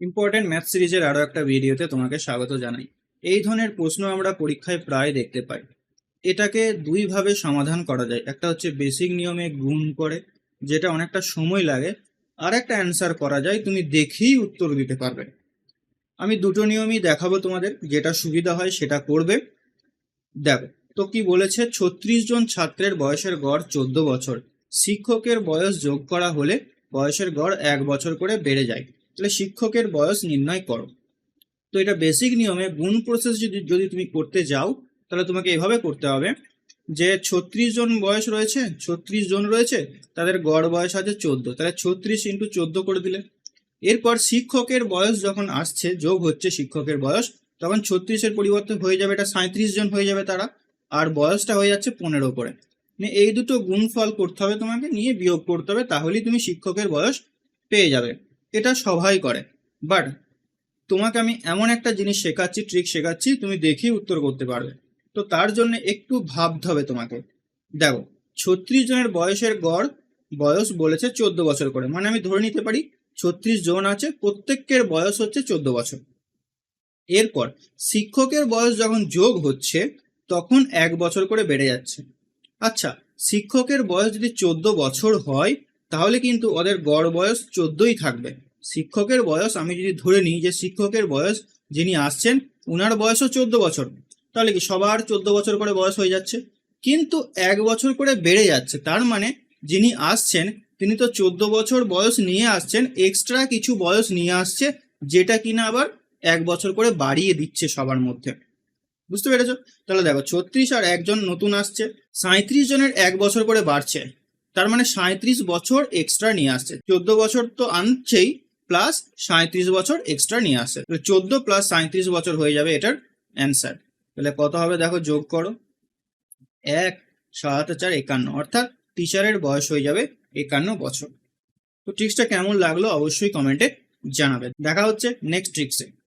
Important math সিরিজের আরও একটা ভিডিওতে তোমাকে স্বাগত জানাই। এই ধরনের প্রশ্ন আমরা পরীক্ষায় প্রায় দেখতে পাই। এটাকে দুইভাবে সমাধান করা যায়। একটা হচ্ছে বেসিক নিয়মে গুণ করে, যেটা অনেকটা সময় লাগে, আর একটা অ্যান্সার করা যায়, তুমি দেখেই উত্তর দিতে পারবে। আমি দুটো নিয়মই দেখাবো তোমাদের, যেটা সুবিধা হয় সেটা করবে। দেখো, তো কি বলেছে? ছত্রিশ জন ছাত্রের বয়সের গড় চোদ্দ বছর। শিক্ষকের বয়স যোগ করা হলে বয়সের গড় এক বছর করে বেড়ে যায়। তাহলে শিক্ষকের বয়স নির্ণয় করো। তো এটা বেসিক নিয়মে গুণ প্রসেস যদি যদি তুমি করতে যাও, তাহলে তোমাকে এভাবে করতে হবে যে ছত্রিশ জন বয়স রয়েছে, ছত্রিশ জন রয়েছে, তাদের গড় বয়স আছে চোদ্দ। তাহলে ছত্রিশ ইন্টু চোদ্দ করে দিলে। এরপর শিক্ষকের বয়স যখন আসছে, যোগ হচ্ছে শিক্ষকের বয়স, তখন ছত্রিশের পরিবর্তে হয়ে যাবে এটা সাঁত্রিশ জন হয়ে যাবে তারা, আর বয়সটা হয়ে যাচ্ছে পনেরো করে। মানে এই দুটো গুণফল করতে হবে তোমাকে, নিয়ে বিয়োগ করতে হবে, তাহলেই তুমি শিক্ষকের বয়স পেয়ে যাবে। এটা সবাই করে। বাট তোমাকে আমি এমন একটা জিনিস শেখাচ্ছি ট্রিক শেখাচ্ছি, তুমি দেখেই উত্তর করতে পারবে। তো তার জন্য একটু ভাবতে হবে তোমাকে। দেখো, ছত্রিশ জনের বয়সের গড় বয়স বলেছে চোদ্দ বছর করে। মানে আমি ধরে নিতে পারি, ছত্রিশ জন আছে, প্রত্যেকের বয়স হচ্ছে চোদ্দ বছর। এরপর শিক্ষকের বয়স যখন যোগ হচ্ছে, তখন এক বছর করে বেড়ে যাচ্ছে। আচ্ছা শিক্ষকের বয়স যদি চোদ্দ বছর হয় তাহলে কিন্তু ওদের গড় বয়স চোদ্দই থাকবে। শিক্ষকের বয়স, আমি যদি ধরে নিই যে শিক্ষকের বয়স যিনি আসছেন, উনার বয়সও চোদ্দ বছর। তাহলে কি সবার চোদ্দ বছর করে বয়স হয়ে যাচ্ছে? কিন্তু এক বছর করে বেড়ে যাচ্ছে। তার মানে যিনি আসছেন, তিনি তো চোদ্দ বছর বয়স নিয়ে আসছেন এক্সট্রা কিছু বয়স নিয়ে আসছে, যেটা কিনা আবার এক বছর করে বাড়িয়ে দিচ্ছে সবার মধ্যে। বুঝতে পেরেছ? তাহলে দেখো, ছত্রিশ আর একজন নতুন আসছে সাঁত্রিশ জনের এক বছর করে বাড়ছে। তার মানে সাঁত্রিশ বছর এক্সট্রা নিয়ে আসছে। চোদ্দ বছর তো আনছেই প্লাস সাঁত্রিশ বছর এক্সট্রা নিয়ে আসছে। চোদ্দ প্লাস সাঁত্রিশ বছর হয়ে যাবে এটার অ্যান্সার তাহলে কত হবে দেখো, যোগ করো। এক, সাত, চার, একান্ন। অর্থাৎ টিচারের বয়স হয়ে যাবে একান্ন বছর। তো ট্রিক্সটা কেমন লাগল অবশ্যই কমেন্টে জানাবে। দেখা হচ্ছে নেক্সট ট্রিক্সে